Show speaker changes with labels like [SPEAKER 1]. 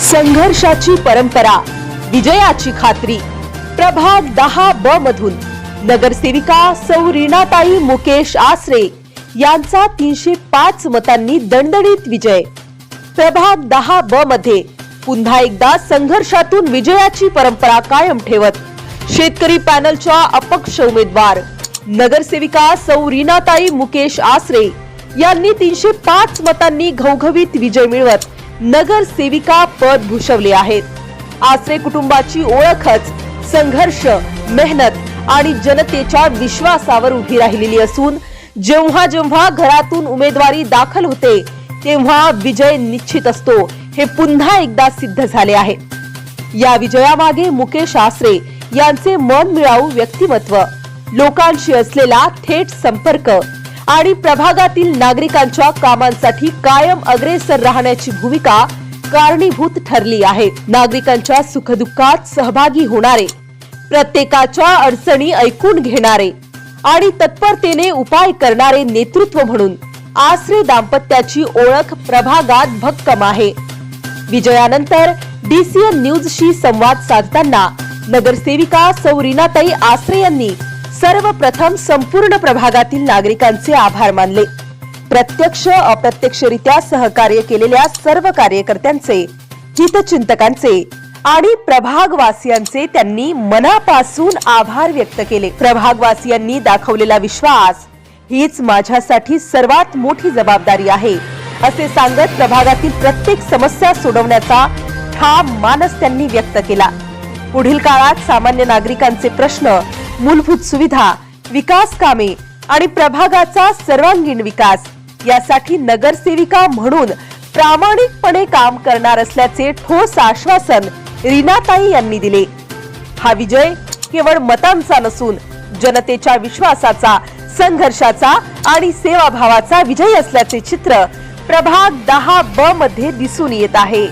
[SPEAKER 1] संघर्षाची परंपरा विजयाची खात्री. प्रभाग दहा ब मधून नगरसेविका सौ रीणाताई मुकेश आसरे यांचा तीनशे पाच मतांनी दणदणीत विजय. प्रभाग दहा ब मध्ये पुन्हा एकदा संघर्षातून विजयाची परंपरा कायम ठेवत शेतकरी पॅनलच्या अपक्ष उमेदवार नगरसेविका सौ रीनाताई मुकेश आसरे यांनी तीनशे पाच मतांनी घवघवीत विजय मिळवत नगरसेविका पद भूषवले आहेत. आसरे कुटुंबाची ओळखच संघर्ष मेहनत आणि जनतेच्या विश्वासावर उभी राहिलेली असून जेव्हा जेव्हा घरातून उमेदवारी दाखल होते तेव्हा विजय निश्चित असतो. हे पुन्हा एकदा सिद्ध झाले आहे. या विजयामागे मुकेश आसरे यांचे मन मिळावू व्यक्तिमत्व. लोकांशी असलेला थेट संपर्क आणि प्रभागातील नागरिकांच्या कामांसाठी कायम अग्रेसर राहण्याची भूमिका कारणीभूत ठरली आहे. नागरिकांच्या सुखदुःखात सहभागी होणारे प्रत्येकाच्या अडचणी ऐकून घेणारे आणि तत्परतेने उपाय करणारे नेतृत्व म्हणून आसरे दाम्पत्याची ओळख प्रभागात भक्कम आहे. विजयानंतर डीसीएन न्यूजशी संवाद साधताना नगरसेविका सौ रीनाताई आसरे यांनी सर्वप्रथम संपूर्ण प्रभागातील नागरिकांचे आभार मानले. प्रत्यक्ष अप्रत्यक्षरित्या सहकार्य केलेल्या सर्व कार्यकर्त्यांचे हितचिंतकांचे आणि प्रभागवासियांचे त्यांनी मनापासून आभार व्यक्त केले. प्रभागवासियांनी दाखवलेला विश्वास हीच माझ्यासाठी सर्वात मोठी जबाबदारी आहे असे सांगत प्रभागातील प्रत्येक समस्या सोडवण्याचा ठाम मानस त्यांनी व्यक्त केला. पुढील काळात सामान्य नागरिकांचे प्रश्न मूलभूत सुविधा विकास कामे आणि प्रभागाचा सर्वांगीण विकास. यासाठी नगरसेविका म्हणून प्रामाणिकपणे काम करणार असल्याचे ठोस आश्वासन रीनाताई यांनी दिले. हा विजय केवळ मतांचा नसून जनतेच्या विश्वासाचा संघर्षाचा आणि सेवाभावाचा विजय असल्याचे चित्र प्रभाग दहा ब मध्ये दिसून येत आहे.